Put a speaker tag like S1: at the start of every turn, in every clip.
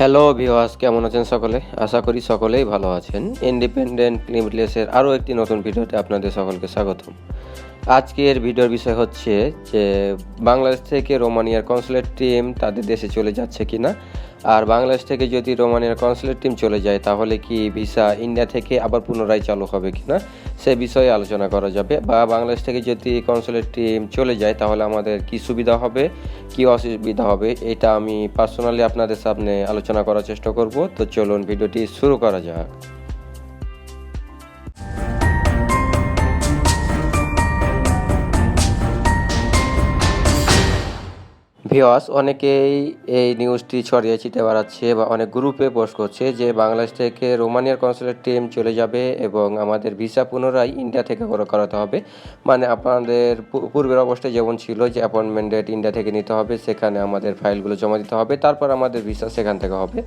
S1: Hello ভিওয়াস কেমন আছেন সকলে? আশা করি সকলেই ভালো আছেন। ইন্ডিপেন্ডেন্ট ক্লিমলেসের আরও একটি নতুন ভিডিওতে আপনাদের সকলকে স্বাগতম। আজকের ভিডিওর বিষয় হচ্ছে যে, বাংলাদেশ থেকে রোমানিয়ার কনসুলেট টিম তাদের দেশে চলে যাচ্ছে কিনা আর বাংলাদেশ থেকে যদি রোমানিয়ার কনসুলেট টিম চলে যায়, তাহলে কি ভিসা ইন্ডিয়া থেকে আবার পুনরায় চালু হবে কি না সে বিষয়ে আলোচনা করা যাবে। বা বাংলাদেশ থেকে যদি কনসুলেট টিম চলে যায়, তাহলে আমাদের কি সুবিধা হবে, কি অসুবিধা হবে, এটা আমি পার্সোনালি আপনাদের সামনে আলোচনা করার চেষ্টা করব। তো চলুন ভিডিওটি শুরু করা যাক। ভিওয়াস অনেকেই এই নিউজটি ছড়িয়ে ছিটে বেড়াচ্ছে বা অনেক গ্রুপে পোস্ট করছে যে বাংলাদেশ থেকে রোমানিয়ার কনসুলেট টিম চলে যাবে এবং আমাদের ভিসা পুনরায় ইন্ডিয়া থেকে করে করাতে হবে। মানে আপনাদের পূর্বের অবস্থায় যেমন ছিল যে অ্যাপয়েন্টমেন্ট ডেট ইন্ডিয়া থেকে নিতে হবে, সেখানে আমাদের ফাইলগুলো জমা দিতে হবে, তারপর আমাদের ভিসা সেখান থেকে হবে।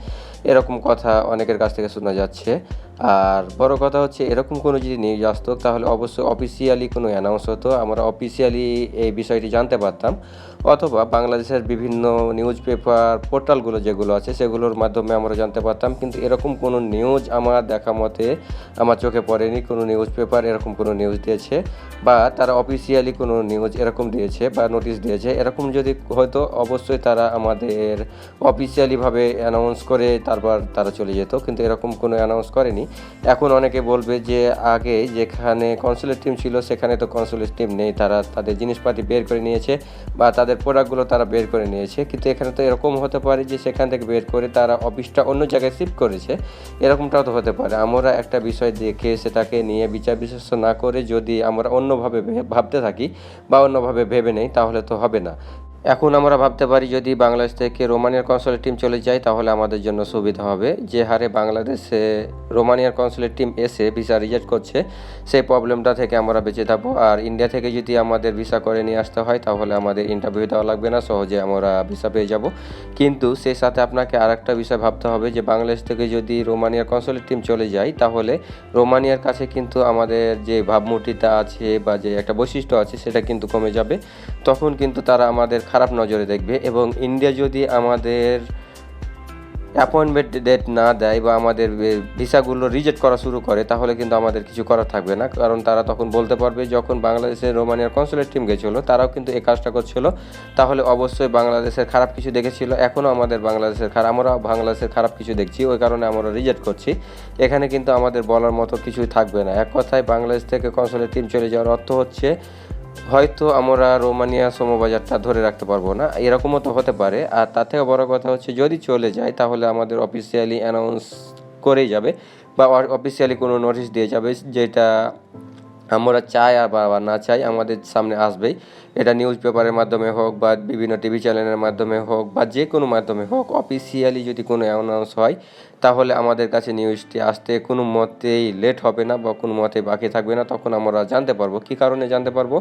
S1: এরকম কথা অনেকের কাছ থেকে শোনা যাচ্ছে। আর বড় কথা হচ্ছে, এরকম কোনো যদি নিউজ আসতো, তাহলে অবশ্যই অফিসিয়ালি কোনো অ্যানাউন্স হতো। আমরা অফিসিয়ালি এই বিষয়টি জানতে পারতাম। অথবা বাংলাদেশের বিভিন্ন নিউজ পেপার পোর্টালগুলো যেগুলো আছে, সেগুলোর মাধ্যমে আমরা জানতে পারতাম। কিন্তু এরকম কোনো নিউজ আমার দেখা মতে আমার চোখে পড়েনি। কোনো নিউজ পেপার এরকম কোনো নিউজ দিয়েছে বা তারা অফিসিয়ালি কোনো নিউজ এরকম দিয়েছে বা নোটিশ দিয়েছে। এরকম যদি হয়তো অবশ্যই তারা আমাদের অফিসিয়ালিভাবে অ্যানাউন্স করে তারপর তারা চলে যেত। কিন্তু এরকম কোনো অ্যানাউন্স করেনি। এখন অনেকে বলবে যে আগে যেখানে কনসুলেট টিম ছিল, সেখানে তো কনসুলেট টিম নেই। তারা তাদের জিনিসপাতি বের করে নিয়েছে বা তাদের প্রোডাক্টগুলো তারা বের করে নিয়েছে। কিন্তু এখানে তো এরকম হতে পারে যে সেখান থেকে বের করে তারা অফিসটা অন্য জায়গায় শিফট করেছে। এরকমটাও তো হতে পারে। আমরা একটা বিষয় দেখে সেটাকে নিয়ে বিচার বিশ্লেষণ না করে যদি আমরা অন্যভাবে ভাবতে থাকি বা অন্যভাবে ভেবে নেই, তাহলে তো হবে না। এখন আমরা ভাবতে পারি যদি বাংলাদেশ থেকে রোমানিয়ার কনসুলেট টিম চলে যায়, তাহলে আমাদের জন্য সুবিধা হবে। যে হারে বাংলাদেশে রোমানিয়ার কনসুলেট টিম এসে ভিসা রিজেক্ট করছে, সেই প্রবলেমটা থেকে আমরা বেঁচে থাকব। আর ইন্ডিয়া থেকে যদি আমাদের ভিসা করে নিয়ে আসতে হয়, তাহলে আমাদের ইন্টারভিউ দেওয়া লাগবে না, সহজে আমরা ভিসা পেয়ে যাব। কিন্তু সেই সাথে আপনাকে আরেকটা বিষয় ভাবতে হবে, যে বাংলাদেশ থেকে যদি রোমানিয়ার কনসুলেট টিম চলে যায়, তাহলে রোমানিয়ার কাছে কিন্তু আমাদের যে ভাবমূর্তিটা আছে বা যে একটা বৈশিষ্ট্য আছে, সেটা কিন্তু কমে যাবে। তখন কিন্তু তারা আমাদের খারাপ নজরে দেখবে এবং ইন্ডিয়া যদি আমাদের অ্যাপয়েন্টমেন্ট ডেট না দেয় বা আমাদের ভিসাগুলো রিজেক্ট করা শুরু করে, তাহলে কিন্তু আমাদের কিছু করার থাকবে না। কারণ তারা তখন বলতে পারবে, যখন বাংলাদেশের রোমানিয়ার কনসুলেট টিম গেছিল, তারাও কিন্তু এই কাজটা করছিল। তাহলে অবশ্যই বাংলাদেশের খারাপ কিছু দেখেছিল এখনও আমাদের বাংলাদেশের খারাপ, আমরা বাংলাদেশের খারাপ কিছু দেখছি, ওই কারণে আমরা রিজেক্ট করছি। এখানে কিন্তু আমাদের বলার মতো কিছুই থাকবে না। এক কথায় বাংলাদেশ থেকে কনসুলেট টিম চলে যাওয়ার অর্থ হচ্ছে হয়তো আমরা রোমানিয়া সমবাজারটা ধরে রাখতে পারব না, এরকমও তো হতে পারে। আর তার থেকে বড় কথা হচ্ছে যদি চলে যায়, তাহলে আমাদের অফিসিয়ালি অ্যানাউন্স করেই যাবে বা অফিসিয়ালি কোনো নোটিশ দিয়ে যাবে যেটা আমরা চাই আর বা না চাই আমাদের সামনে আসবেই। এটা নিউজ পেপারের মাধ্যমে হোক বা বিভিন্ন টিভি চ্যানেলের মাধ্যমে হোক বা যে কোনো মাধ্যমে হোক অফিসিয়ালি যদি কোনো অ্যানাউন্স হয়, তাহলে আমাদের কাছে নিউজটি আসতে কোনো মতেই লেট হবে না বা কোনো মতেই বাকি থাকবে না। তখন আমরা জানতে পারব, কী কারণে জানতে পারব?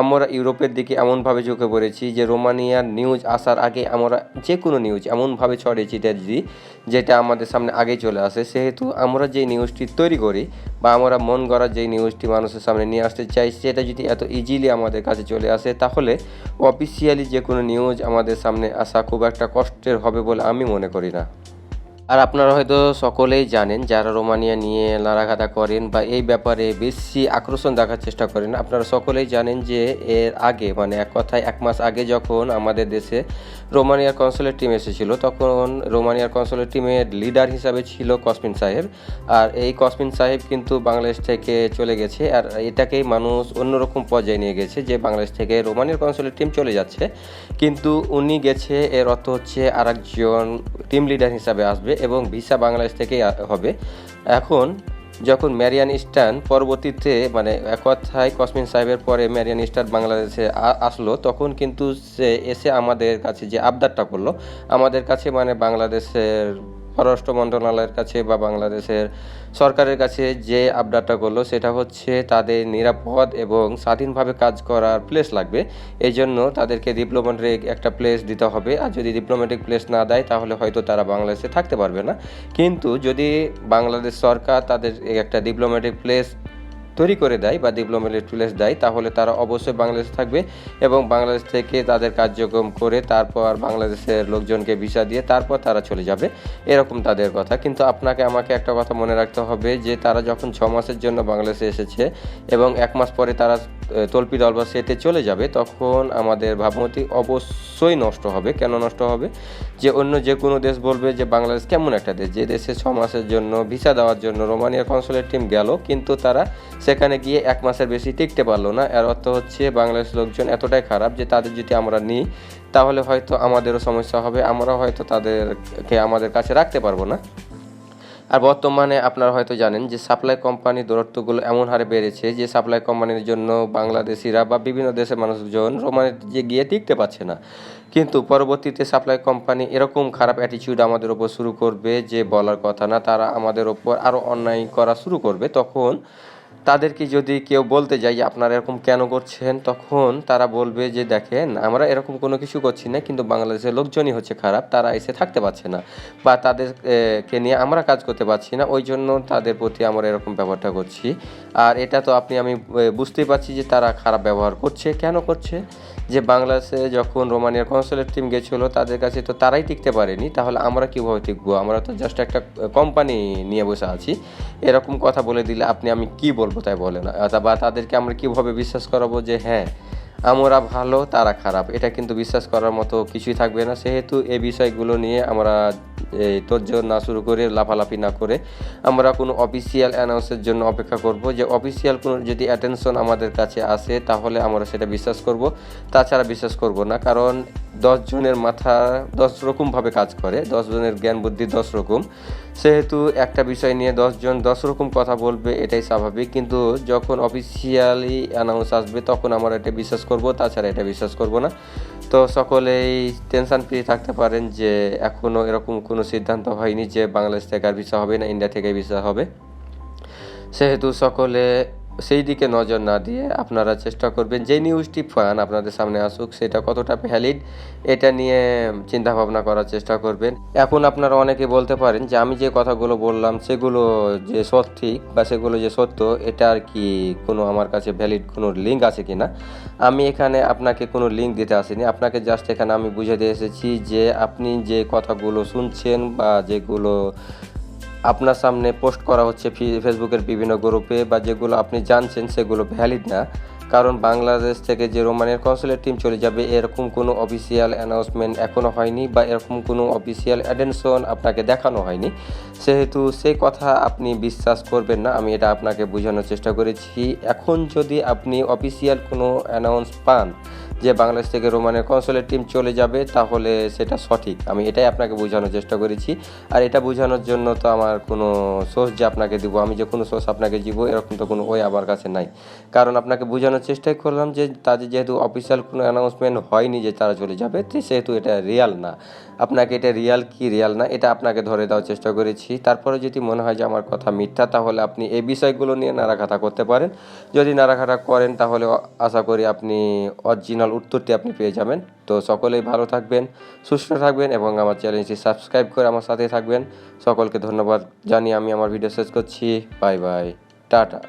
S1: আমরা ইউরোপের দিকে এমনভাবে ঝুঁকে পড়েছি যে রোমানিয়ার নিউজ আসার আগে আমরা যে কোনো নিউজ এমনভাবে ছড়িয়ে ছিটিয়ে দিই যেটা আমাদের সামনে আগে চলে আসে। সেহেতু আমরা যে নিউজটি তৈরি করি বা আমরা মন গড়া যেই নিউজটি মানুষের সামনে নিয়ে আসতে চাই, সেটা যদি এত ইজিলি আমাদের কাছে চলে আসে তাহলে অফিসিয়ালি যে কোনো নিউজ আমাদের সামনে আসা খুব একটা কষ্টের হবে বলে আমি মনে করি না। আর আপনারা হয়তো সকলেই জানেন, যারা রোমানিয়া নিয়ে নাড়াঘাটা করেন বা এই ব্যাপারে বেশি আকর্ষণ দেখার চেষ্টা করেন, আপনারা সকলেই জানেন যে এর আগে মানে এক কথায় এক মাস আগে যখন আমাদের দেশে রোমানিয়ার কনসুলেট টিম এসেছিল, তখন রোমানিয়ার কনসুলেট টিমের লিডার হিসাবে ছিল কসমিন সাহেব। আর এই কসমিন সাহেব কিন্তু বাংলাদেশ থেকে চলে গেছে, আর এটাকেই মানুষ অন্যরকম পর্যায়ে নিয়ে গেছে যে বাংলাদেশ থেকে রোমানিয়ার কনসুলেট টিম চলে যাচ্ছে। কিন্তু উনি গেছে, এর অর্থ হচ্ছে আরেকজন টিম লিডার হিসাবে আসবে এবং ভিসা বাংলাদেশ থেকেই হবে। এখন যখন ম্যারিয়ান ইস্টার্ন পরবর্তীতে মানে এক কথায় কসমিন সাহেবের পরে ম্যারিয়ান ইস্টার্ন বাংলাদেশে আসলো, তখন কিন্তু সে এসে আমাদের কাছে যে আবদারটা করল, আমাদের কাছে মানে বাংলাদেশের পররাষ্ট্র মন্ত্রণালয়ের কাছে বা বাংলাদেশের সরকারের কাছে যে আপডেটটা করল, সেটা হচ্ছে তাদের নিরাপদ এবং স্বাধীনভাবে কাজ করার প্লেস লাগবে। এই জন্য তাদেরকে ডিপ্লোমেটিক একটা প্লেস দিতে হবে। আর যদি ডিপ্লোম্যাটিক প্লেস না দেয়, তাহলে হয়তো তারা বাংলাদেশে থাকতে পারবে না। কিন্তু যদি বাংলাদেশ সরকার তাদের একটা ডিপ্লোম্যাটিক প্লেস তৈরি করে দেয় বা ডিপ্লোমেটিক টুলেস দেয়, তাহলে তারা অবশ্যই বাংলাদেশে থাকবে এবং বাংলাদেশ থেকে তাদের কার্যক্রম করে তারপর বাংলাদেশের লোকজনকে ভিসা দিয়ে তারপর তারা চলে যাবে। এরকম তাদের কথা। কিন্তু আপনাকে, আমাকে একটা কথা মনে রাখতে হবে যে, তারা যখন ছ মাসের জন্য বাংলাদেশে এসেছে এবং এক মাস পরে তারা তল্পি দল বা সেতে চলে যাবে, তখন আমাদের ভাবমূর্তি অবশ্যই নষ্ট হবে। কেন নষ্ট হবে? যে অন্য যে কোনো দেশ বলবে যে, বাংলাদেশ কেমন একটা দেশ? যে দেশে ছ মাসের জন্য ভিসা দেওয়ার জন্য রোমানিয়ার কনসুলেট টিম গেল, কিন্তু তারা সেখানে গিয়ে এক মাসের বেশি টিকতে পারল না। এর অর্থ হচ্ছে বাংলাদেশ লোকজন এতটাই খারাপ যে তাদের যদি আমরা নিই, তাহলে হয়তো আমাদেরও সমস্যা হবে, আমরাও হয়তো তাদেরকে আমাদের কাছে রাখতে পারব না। আর বর্তমানে আপনারা হয়তো জানেন যে সাপ্লাই কোম্পানি দূরত্বগুলো এমন হারে বেড়েছে যে সাপ্লাই কোম্পানির জন্য বাংলাদেশিরা বা বিভিন্ন দেশের মানুষজন রোমানিতে গিয়ে টিকতে পারছে না। কিন্তু পরবর্তীতে সাপ্লাই কোম্পানি এরকম খারাপ অ্যাটিটিউড আমাদের ওপর শুরু করবে যে বলার কথা না, তারা আমাদের ওপর আরও অন্যায় করা শুরু করবে। তখন তাদেরকে যদি কেউ বলতে যাই আপনারা এরকম কেন করছেন, তখন তারা বলবে যে, দেখেন, আমরা এরকম কোনো কিছু করছি না, কিন্তু বাংলাদেশের লোকজনই হচ্ছে খারাপ, তারা এসে থাকতে পারছে না বা তাদেরকে নিয়ে আমরা কাজ করতে পারছি না, ওই জন্য তাদের প্রতি আমরা এরকম ব্যবহারটা করছি। আর এটা তো আপনি, আমি বুঝতেই পারছি যে তারা খারাপ ব্যবহার করছে। কেন করছে? যে বাংলাদেশে যখন রোমানিয়ার কনসুলেট টিম গেছিল, তাদের কাছে তো তারাই টিকতে পারেনি। তাহলে আমরা কীভাবে টিকবো? আমরা তো জাস্ট একটা কোম্পানি নিয়ে বসে আছি। এরকম কথা বলে দিলে আপনি আমি কি বলব তাই বলে না বা তাদেরকে আমরা কীভাবে বিশ্বাস করাবো যে হ্যাঁ আমরা ভালো, তারা খারাপ। এটা কিন্তু বিশ্বাস করার মতো কিছুই থাকবে না। সেহেতু এই বিষয়গুলো নিয়ে আমরা এই তোরজোর না শুরু করে, লাফালাফি না করে, আমরা কোনো অফিসিয়াল অ্যানাউন্সের জন্য অপেক্ষা করব। যে অফিসিয়াল কোনো যদি অ্যাটেনশন আমাদের কাছে আসে, তাহলে আমরা সেটা বিশ্বাস করব। তাছাড়া বিশ্বাস করব না, কারণ জনের মাথা দশ রকমভাবে কাজ করে। জনের জ্ঞান বুদ্ধি দশ রকম। সেহেতু একটা বিষয় নিয়ে দশজন দশ রকম কথা বলবে, এটাই স্বাভাবিক। কিন্তু যখন অফিসিয়ালি অ্যানাউন্স আসবে, তখন আমরা এটা বিশ্বাস করব, তাছাড়া এটা বিশ্বাস করব না। তো সকলেই টেনশন ফ্রি থাকতে পারেন যে এখনও এরকম কোনো সিদ্ধান্ত হয়নি যে বাংলাদেশ থেকে আর ভিসা হবে না ইন্ডিয়া থেকে ভিসা হবে। সেহেতু সকলে সেই দিকে নজর না দিয়ে আপনারা চেষ্টা করবেন যে নিউজটি পান আপনাদের সামনে আসুক, সেটা কতটা ভ্যালিড এটা নিয়ে চিন্তা ভাবনা করার চেষ্টা করবেন। এখন আপনারা অনেকে বলতে পারেন যে, আমি যে কথাগুলো বললাম, সেগুলো যে সঠিক বা সেগুলো যে সত্য, এটা আর কি কোনো আমার কাছে ভ্যালিড কোনো লিঙ্ক আছে কি না আমি এখানে আপনাকে কোনো লিঙ্ক দিতে আসিনি। আপনাকে জাস্ট এখানে আমি বুঝে দিয়ে এসেছি যে, আপনি যে কথাগুলো শুনছেন বা যেগুলো আপনার সামনে পোস্ট করা হচ্ছে ফেসবুকের বিভিন্ন গ্রুপে বা যেগুলো আপনি জানছেন সেগুলো ভ্যালিড না। কারণ বাংলাদেশ থেকে যে রোমানের কনসুলেট টিম চলে যাবে, এরকম কোনো অফিসিয়াল অ্যানাউন্সমেন্ট এখনও হয়নি বা এরকম কোনো অফিসিয়াল অ্যাটেনশন আপনাকে দেখানো হয়নি। সেহেতু সেই কথা আপনি বিশ্বাস করবেন না, আমি এটা আপনাকে বোঝানোর চেষ্টা করেছি। এখন যদি আপনি অফিসিয়াল কোনো অ্যানাউন্স পান যে বাংলাদেশ থেকে রোমানের কনসোলের টিম চলে যাবে, তাহলে সেটা সঠিক। আমি এটাই আপনাকে বোঝানোর চেষ্টা করেছি। আর এটা বোঝানোর জন্য তো আমার কোনো সোর্স যে আপনাকে দিব, আমি যে কোনো সোর্স আপনাকে দিব, এরকম তো কোনো ওই আমার কাছে নাই। কারণ আপনাকে বোঝানোর চেষ্টাই করলাম যে, তাদের যেহেতু অফিসিয়াল কোনো অ্যানাউন্সমেন্ট হয়নি যে তারা চলে যাবে সেহেতু এটা রিয়াল না। আপনাকে এটা রিয়াল কি রিয়াল না, এটা আপনাকে ধরে দেওয়ার চেষ্টা করেছি। তারপরে যদি মনে হয় যে আমার কথা মিথ্যা, তাহলে আপনি এই বিষয়গুলো নিয়ে নাড়াঘাটা করতে পারেন। যদি নাড়াঘাটা করেন, তাহলে আশা করি আপনি অরিজিনাল উত্তরটি আপনি পেয়ে যাবেন। তো সকলেই ভালো থাকবেন, সুস্থ থাকবেন এবং আমার চ্যানেলটি সাবস্ক্রাইব করে আমার সাথে থাকবেন। সকলকে ধন্যবাদ জানিয়ে আমি আমার ভিডিও শেষ করছি। Bye bye tata